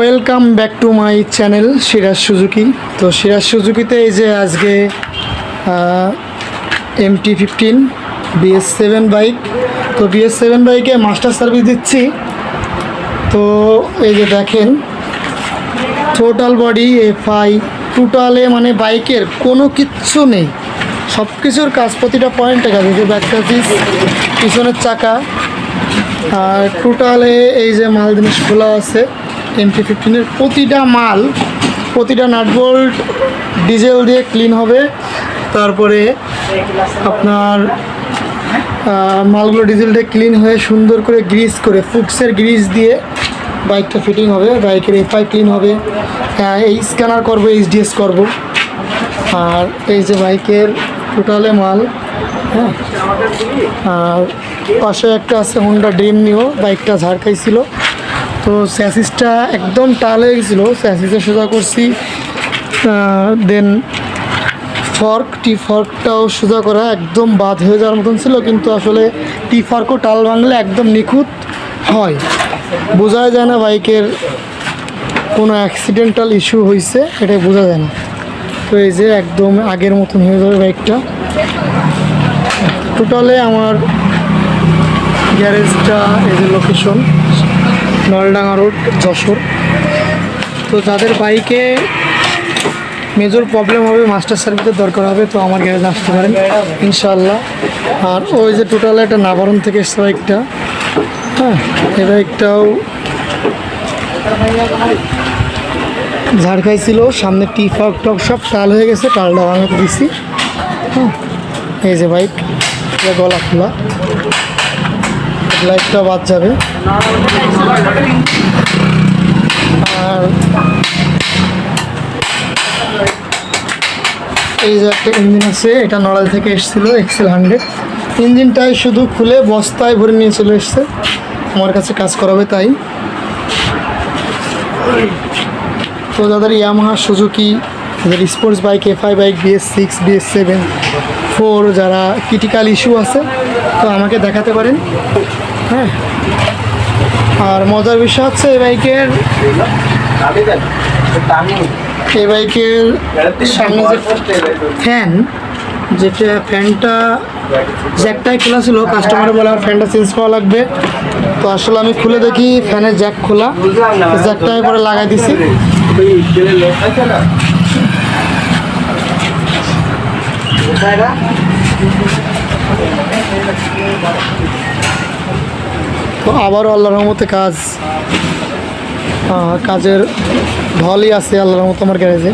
Welcome back to my channel Siraj Suzuki তো সিরাজ সুজুকিতে এই যে আজকে M T fifteen BS seven bike তো বিএস সেভেন বাইকে মাস্টার সার্ভিস দিচ্ছি। তো এই যে দেখেন টোটাল বডি এফআই টোটালে মানে বাইকের কোনো কিচ্ছু নেই। সব কিছুর কাজ প্রতিটা পয়েন্টে কাজ। এই যে চাষিস পিছনের চাকা, আর টোটালে এই যে মাল জিনিস খোলা আছে। এমটি ফিফটিনের প্রতিটা মাল প্রতিটা নাটবোল্ট ডিজেল দিয়ে ক্লিন হবে। তারপরে আপনার মালগুলো ডিজেল দিয়ে ক্লিন হয়ে সুন্দর করে গ্রিস করে ফুক্সের গ্রিস দিয়ে বাইকটা ফিটিং হবে বাইকের এফআই ক্লিন হবে। আহ, এই স্ক্যানার করব এইচডিএস করব। আর এই যে বাইকের টোটালে মাল হ্যাঁ। আর পাশে একটা আছে হোন্ডা ড্রিম নিও বাইকটা ঝাড় খাইছিল। তো স্যাসিসটা একদম টাল হয়ে গেছিল। স্যাসিসে সোজা করছি দেন ফর্ক টি ফর্কটাও সোজা করা একদম বাদ হয়ে যাওয়ার মতন ছিল, কিন্তু আসলে টি ফর্কও টাল ভাঙলে একদম নিখুঁত হয়। বোঝাই যায় না বাইকের কোনো অ্যাক্সিডেন্টাল ইস্যু হয়েছে এটা বোঝা যায় না। তো এই যে একদম আগের মতন হয়ে যাবে বাইকটা। টোটালে আমার গ্যারেজটা, এই যে লোকেশন নলডাঙ্গা রোড, যশোর। তো যাদের বাইকে মেজর প্রবলেম হবে মাস্টার সার্ভিসের দরকার হবে, তো আমার গ্যারেজ আসতে পারেন ইনশাল্লাহ আর ওই যে টোটাল একটা নাবারণ থেকে এসছে বাইকটা হ্যাঁ এই বাইকটাও ঝাড় খাইছিল, সামনে টি ফক, টক সব টাল হয়ে গেছে, টালটা ভাঙাতে দিছি হ্যাঁ। এই যে বাইক গলা খোলা। লাইটটা বাদ যাবে আর এই যে একটা ইঞ্জিন আছে, এটা নড়াল থেকে এসেছিল এক্সেল হান্ড্রেড ইঞ্জিনটাই শুধু খুলে বস্তায় ভরে নিয়ে চলে এসছে। আমার কাছে কাজ করাবে তাই। তো যাদের ইয়ামাহা সুজুকি যাদের sports bike FI bike BS six BS seven four যারা ক্রিটিক্যাল ইস্যু আছে, তো আমাকে দেখাতে পারেন। হ্যাঁ। আর মজার বিষয় হচ্ছে এই বাইকের এই বাইকের সামনে যে ফ্যান যেটা ফ্যানটা জ্যাকটাই খোলা ছিল কাস্টমারে বলে আমার ফ্যানটা চেঞ্জ করা লাগবে। তো আসলে আমি খুলে দেখি ফ্যানের জ্যাক খোলা। জ্যাকটা আমি পরে লাগাই দিছি। তো আবারও আল্লাহর রহমতে কাজ কাজের ভালোই আছে আল্লাহ রহমত আমার গ্যারেজে।